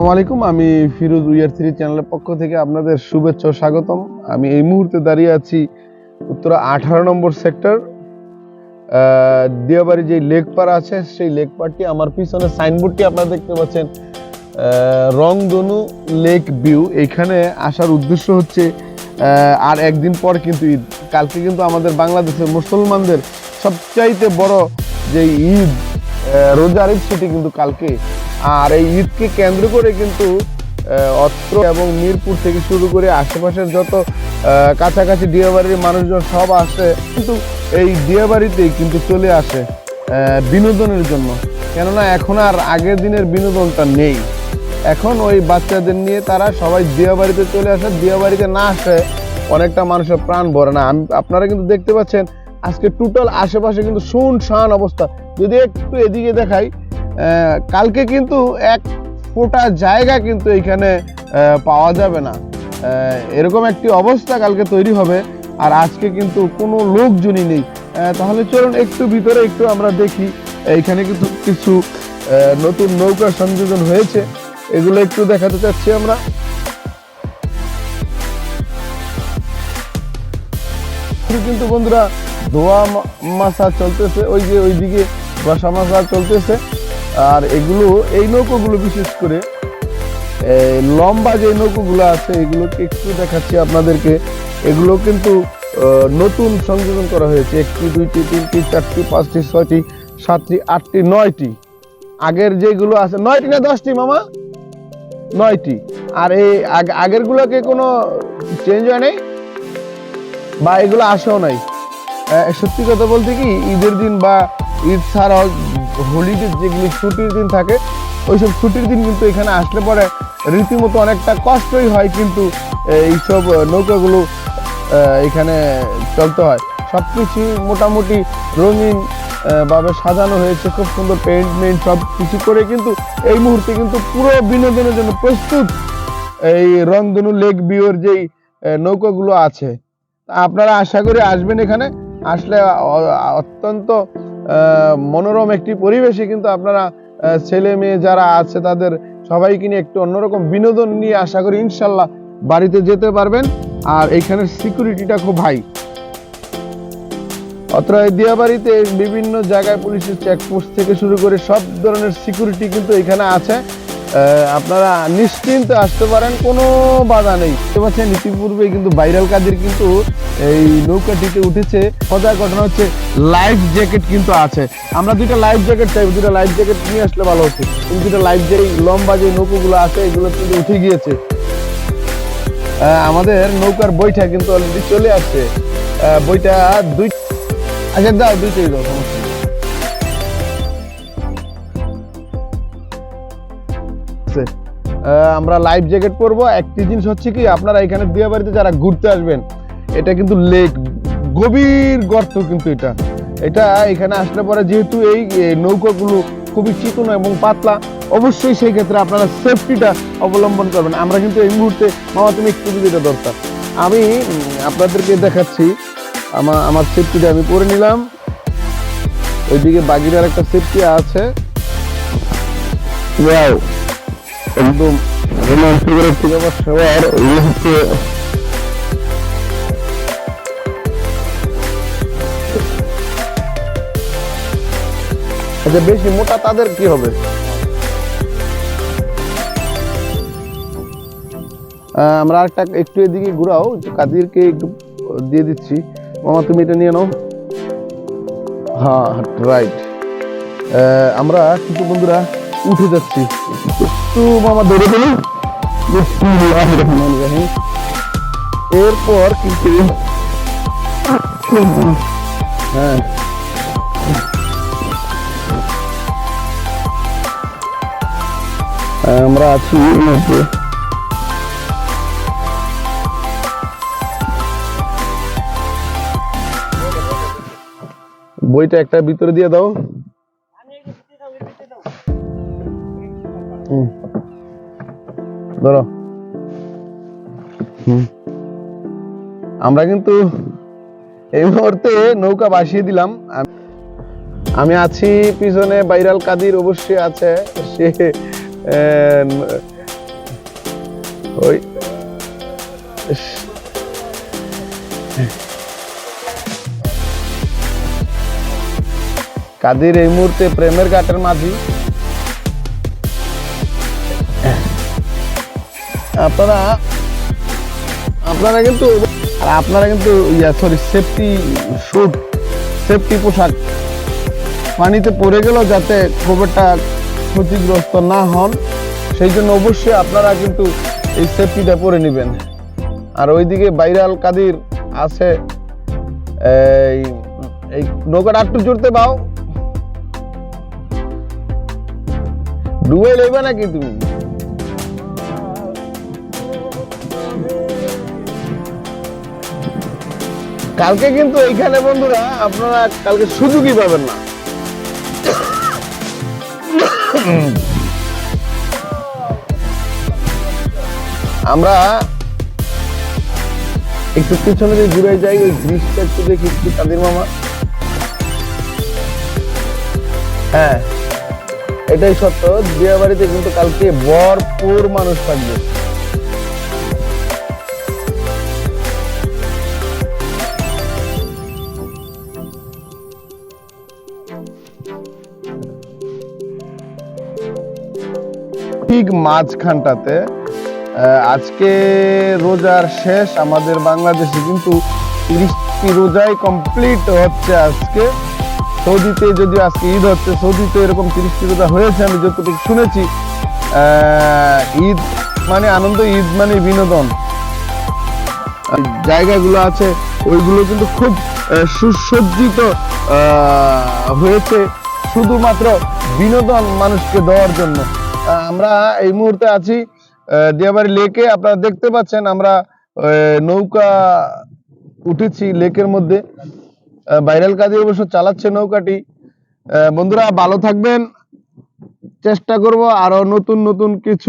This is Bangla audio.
আসসালামু আলাইকুম, আমি ফিরোজ উইয়ার থ্রি চ্যানেলের পক্ষ থেকে আপনাদের শুভেচ্ছা স্বাগতম। আমি এই মুহূর্তে দাঁড়িয়ে আছি উত্তরা আঠারো নম্বর সেক্টর দিয়াবাড়ি যে লেক পাড় আছে, সেই লেক পাড়টি আমার পিছনে সাইনবোর্ডটি আপনারা দেখতে পাচ্ছেন রংধনু লেক ভিউ। এখানে আসার উদ্দেশ্য হচ্ছে আর একদিন পর কিন্তু ঈদ। কালকে কিন্তু আমাদের বাংলাদেশের মুসলমানদের সবচাইতে বড় যে ঈদ রোজার ঈদ, সেটি কিন্তু কালকে আর এই ঈদকে কেন্দ্র করে কিন্তু অত্র এবং মিরপুর থেকে শুরু করে আশেপাশের যত কাছাকাছি ডিয়াবাড়ির মানুষজন সব আসে, কিন্তু এই ডিয়াবাড়িতেই কিন্তু চলে আসে বিনোদনের জন্য। কেননা এখন আর আগের দিনের বিনোদনটা নেই। এখন ওই বাচ্চাদের নিয়ে তারা সবাই দিয়াবাড়িতে চলে আসে, দিয়াবাড়িতে না আসে অনেকটা মানুষের প্রাণ ভরে না। আমি আপনারা কিন্তু দেখতে পাচ্ছেন, আজকে টোটাল আশেপাশে কিন্তু শুনশান অবস্থা। যদি একটু এদিকে দেখাই কালকে কিন্তু এক ফোটা জায়গা কিন্তু আহ, পাওয়া যাবে না। এরকম একটি অবস্থা কালকে তৈরি হবে আর আজকে কিন্তু কোনো লোকজনই নেই। তাহলে চলুন একটু ভিতরে একটু আমরা দেখি এইখানে কিন্তু কিছু নতুন নৌকা সংযোজন হয়েছে। এগুলো একটু দেখাতে চাচ্ছি আমরা। কিন্তু বন্ধুরা ধোয়া মাছা চলতেছে ওই যে ওইদিকে বসা মাছা চলতেছে। আর এগুলো, এই নৌকোগুলো বিশেষ করে লম্বা যে নৌকোগুলো আছে, এগুলোকে একটু দেখাচ্ছি আপনাদেরকে। এগুলো কিন্তু নতুন সংযোজন করা হয়েছে। একটি, দুইটি, তিনটি, চারটি, পাঁচটি, ছয়টি, সাতটি, আটটি, নয়টি। আগের যেগুলো আছে, নয়টি না দশটি, মামা? নয়টি। আর এই আগ- আগেরগুলোকে কোনো চেঞ্জ হয় নাই? বা এগুলো আসেও নাই? সত্যি কথা বলতে কি, ঈদের দিন বা ঈদ ছাড়াও হোলিডে যেগুলি ছুটির দিন থাকে, ওইসব ছুটির দিন কিন্তু এখানে আসলে পরে রীতিমতো অনেকটা কষ্টই হয় কিন্তু এইসব নৌকাগুলো এখানে চলতে হয়। সব কিছু মোটামুটি রঙিন ভাবে সাজানো হয়েছে, খুব সুন্দর পেন্ট মেন্ট সব কিছু করে কিন্তু এই মুহূর্তে কিন্তু পুরো বিনোদনের জন্য প্রস্তুত এই রংধনু লেক ভিউর যেই নৌকাগুলো আছে। আপনারা আশা করি আসবেন এখানে, আসলে অত্যন্ত মনোরম একটি পরিবেশে কিন্তু আপনারা ছেলে মেয়ে যারা আছে তাদের সবাইকে নিয়ে একটু অন্যরকম বিনোদন নিয়ে আশা করি ইনশাল্লাহ বাড়িতে যেতে পারবেন। আর এইখানের সিকিউরিটিটা খুব হাই। অত্র দিয়াবাড়িতে বিভিন্ন জায়গায় পুলিশের চেকপোস্ট থেকে শুরু করে সব ধরনের সিকিউরিটি কিন্তু এখানে আছে। আপনারা নিশ্চিন্তে আসতে পারেন, কোনো বাধা নেই। পাচ্ছেন, ইতিপূর্বে কিন্তু ভাইরাল কাদের কিন্তু এই নৌকাটিতে উঠেছে। মজার ঘটনা হচ্ছে, লাইফ জ্যাকেট কিন্তু আছে। আমরা দুইটা লাইফ জ্যাকেট চাই, দুইটা লাইফ জ্যাকেট নিয়ে আসলে ভালো হচ্ছে। কিন্তু দুইটা লাইফ যে লম্বা যে নৌকোগুলো আছে, এগুলো কিন্তু উঠে গিয়েছে। আমাদের নৌকার বইটা কিন্তু অলরেডি চলে আসছে। বইটা দুই আচ্ছা দাও, দুইটাই দাও, সমস্যা আহ, আমরা লাইফ জ্যাকেট পরবো। একটি জিনিস হচ্ছে কি আপনারা এখানে দিয়াবাড়িতে যারা ঘুরতে আসবেন এটা কিন্তু লেক গভীর গর্ত কিন্তু এটা। এটা এখানে আসলে পরে যেহেতু এই নৌকাগুলো খুবই চিকন এবং পাতলা অবশ্যই সেই ক্ষেত্রে আপনারা সেফটিটা অবলম্বন করবেন। আমরা কিন্তু এই মুহূর্তে মামা তুমি একটু যেটা দরকার আমি আপনাদেরকে দেখাচ্ছি আমার আমার সেফটিটা আমি পরে নিলাম। ওইদিকে বাগিরার একটা সেফটি আছে। Wow. একদম আমার সবার হচ্ছে বেশি মোটা তাদের কি হবে? আমরা একটা একটু এদিকে ঘুরাও, কাদিরকে একটু দিয়ে দিচ্ছি। মামা, তুমি এটা নিয়ে নাও। হ্যাঁ রাইট আমরা কিছু বন্ধুরা উঠে যাচ্ছি। একটু মামা ধরে ফেলি বিসমিল্লাহির রহমানির রহিম। এরপর কিন্তু হ্যাঁ আমরা আছি মধ্যে বইটা একটা ভিতরে দিয়ে দাও হুম। ধরো। আমরা কিন্তু এই মুহূর্তে নৌকা ভাসিয়ে দিলাম। আমি আছি পিছনে বাইরাল কাদির অবশ্যই আছে। সে ওই। কাদের এই মুহূর্তে প্রেমের ঘাটের মাঝি। আপনারা আপনারা কিন্তু আপনারা কিন্তু ইয়া সরি সেফটি শুট সেফটি পোশাক পানিতে পড়ে গেলেও যাতে খুব ক্ষতিগ্রস্ত না হন, সেই জন্য অবশ্যই আপনারা কিন্তু এই সেফটিটা পরে নেবেন। আর ওইদিকে বাইরাল কাদির আছে, এই এই নৌকাটা একটু জুড়তে পাও ডুবে লইবে নাকি তুমি? কালকে কিন্তু এইখানে বন্ধুরা আপনারা কালকে সুযোগই পাবেন না। আমরা একটু পিছনে দিয়ে ঘুরে যাই, ওই ব্রিজটা একটু দেখি, একটু কাদের মামা। হ্যাঁ এটাই সত্য বিয়ে বাড়িতে কিন্তু কালকে ভরপুর মানুষ থাকবে। ঠিক মাঝখানটাতে আজকে রোজার শেষ, আমাদের বাংলাদেশে কিন্তু তিরিশটি রোজাই কমপ্লিট হচ্ছে আজকে। সৌদিতে যদি আজকে ঈদ হচ্ছে, সৌদিতে এরকম তিরিশটি রোজা হয়েছে, আমি যতটুকু শুনেছি ঈদ মানে আনন্দ, ঈদ মানে বিনোদন। জায়গাগুলো আছে, ওইগুলো কিন্তু খুব সুসজ্জিত হয়েছে, শুধুমাত্র বিনোদন মানুষকে দেওয়ার জন্য। আমরা এই মুহূর্তে আছি দিয়াবাড়ি লেকে। আপনারা দেখতে পাচ্ছেন, আমরা নৌকা উঠেছি লেকের মধ্যে। ভাইরাল কাজে অবশ্য চালাচ্ছে নৌকাটি। বন্ধুরা, ভালো থাকবেন। চেষ্টা করব আরও নতুন নতুন কিছু